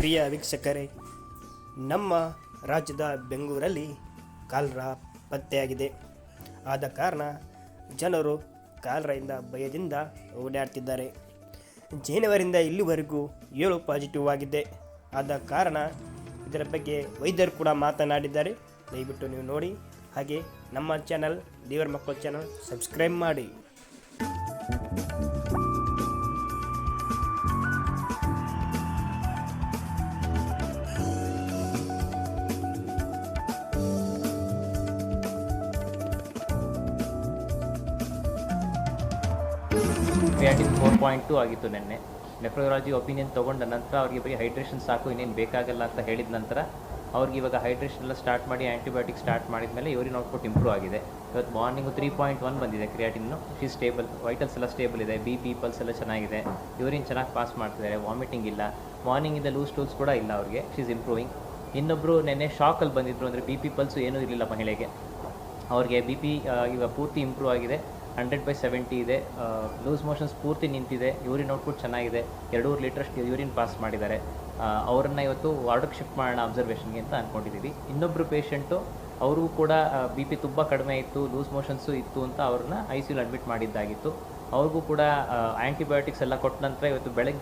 ಪ್ರಿಯ ವೀಕ್ಷಕರೇ, ನಮ್ಮ ರಾಜ್ಯದ ಬೆಂಗಳೂರಲ್ಲಿ ಕಾಲ್ರ ಪತ್ತೆಯಾಗಿದೆ. ಆದ ಕಾರಣ ಜನರು ಕಾಲ್ರದಿಂದ ಭಯದಿಂದ ಓಡಾಡ್ತಿದ್ದಾರೆ. ಜನವರಿಂದ ಇಲ್ಲಿವರೆಗೂ ಏಳು ಪಾಸಿಟಿವ್ ಆಗಿದೆ. ಆದ ಕಾರಣ ಇದರ ಬಗ್ಗೆ ವೈದ್ಯರು ಕೂಡ ಮಾತನಾಡಿದ್ದಾರೆ. ದಯವಿಟ್ಟು ನೀವು ನೋಡಿ, ಹಾಗೆ ನಮ್ಮ ಚಾನಲ್ ದೇವರ ಮಕ್ಕಳ ಚಾನಲ್ ಸಬ್ಸ್ಕ್ರೈಬ್ ಮಾಡಿ. ಕ್ರಿಯಾಟಿನ್ ಫೋರ್ ಪಾಯಿಂಟ್ ಟು ಆಗಿತ್ತು ನೆನ್ನೆ. ನೆಫ್ರೋಲಜಿ ಒಪಿನಿಯನ್ ತೊಗೊಂಡ ನಂತರ ಅವ್ರಿಗೆ ಬರೀ ಹೈಡ್ರೇಷನ್ ಸಾಕು, ಇನ್ನೇನು ಬೇಕಾಗಲ್ಲ ಅಂತ ಹೇಳಿದ ನಂತರ ಅವ್ರಿಗೆ ಇವಾಗ ಹೈಡ್ರೇಷನ್ ಎಲ್ಲ ಸ್ಟಾರ್ಟ್ ಮಾಡಿ ಆ್ಯಂಟಿಬಯೋಟಿಕ್ ಸ್ಟಾರ್ಟ್ ಮಾಡಿದ ಮೇಲೆ ಇವ್ರಿಗೆ ಔಟ್ಪುಟ್ ಇಂಪ್ರೂವ್ ಆಗಿದೆ. ಇವತ್ತು ಮಾರ್ನಿಂಗು ತ್ರೀ ಪಾಯಿಂಟ್ ಒನ್ ಬಂದಿದೆ ಕ್ರಿಯಾಟಿನ್ನು. ಶಿ ಸ್ಟೇಬಲ್, ವೈಟಲ್ಸ್ ಎಲ್ಲ ಸ್ಟೇಬಲ್ ಇದೆ, ಬಿ ಪಿ, ಪಲ್ಸ್ ಎಲ್ಲ ಚೆನ್ನಾಗಿದೆ. ಯೂರಿನ್ ಚೆನ್ನಾಗಿ ಪಾಸ್ ಮಾಡ್ತಿದ್ದಾರೆ, ವಾಮಿಟಿಂಗ್ ಇಲ್ಲ. ಮಾರ್ನಿಂಗಿಂದ ಲೂಸ್ ಟೂಲ್ಸ್ ಕೂಡ ಇಲ್ಲ ಅವ್ರಿಗೆ ಶೀಸ್ ಇಂಪ್ರೂವಿಂಗ್. ಇನ್ನೊಬ್ಬರು ನೆನ್ನೆ ಶಾಕಲ್ಲಿ ಬಂದಿದ್ರು ಅಂದರೆ ಬಿ ಪಿ, ಪಲ್ಸು ಏನೂ ಇರಲಿಲ್ಲ ಮಹಿಳೆಗೆ. ಅವ್ರಿಗೆ ಬಿ ಪಿ ಇವಾಗ ಪೂರ್ತಿ ಇಂಪ್ರೂವ್ ಆಗಿದೆ. ಹಂಡ್ರೆಡ್ ಬೈ ಸೆವೆಂಟಿ ಇದೆ. ಲೂಸ್ ಮೋಷನ್ಸ್ ಪೂರ್ತಿ ನಿಂತಿದೆ. ಯೂರಿನ್ ಔಟ್ಪುಟ್ ಚೆನ್ನಾಗಿದೆ. ಎರಡೂವರೆ ಲೀಟ್ರಷ್ಟು ಯೂರಿನ್ ಪಾಸ್ ಮಾಡಿದ್ದಾರೆ. ಅವರನ್ನು ಇವತ್ತು ವಾರ್ಡ್ಗೆ ಶಿಫ್ಟ್ ಮಾಡೋಣ ಅಬ್ಸರ್ವೇಷನ್ಗೆ ಅಂತ ಅಂದ್ಕೊಂಡಿದ್ದೀವಿ ಇನ್ನೊಬ್ಬರು ಪೇಷಂಟು ಅವ್ರಿಗೂ ಕೂಡ ಬಿ ಪಿ ತುಂಬ ಕಡಿಮೆ ಇತ್ತು, ಲೂಸ್ ಮೋಷನ್ಸು ಇತ್ತು ಅಂತ ಅವ್ರನ್ನ ಐ ಸಿ ಅಡ್ಮಿಟ್ ಮಾಡಿದ್ದಾಗಿತ್ತು. ಅವ್ರಿಗೂ ಕೂಡ ಆ್ಯಂಟಿಬಯೋಟಿಕ್ಸ್ ಎಲ್ಲ ಕೊಟ್ಟ ನಂತರ ಇವತ್ತು ಬೆಳಗ್ಗೆ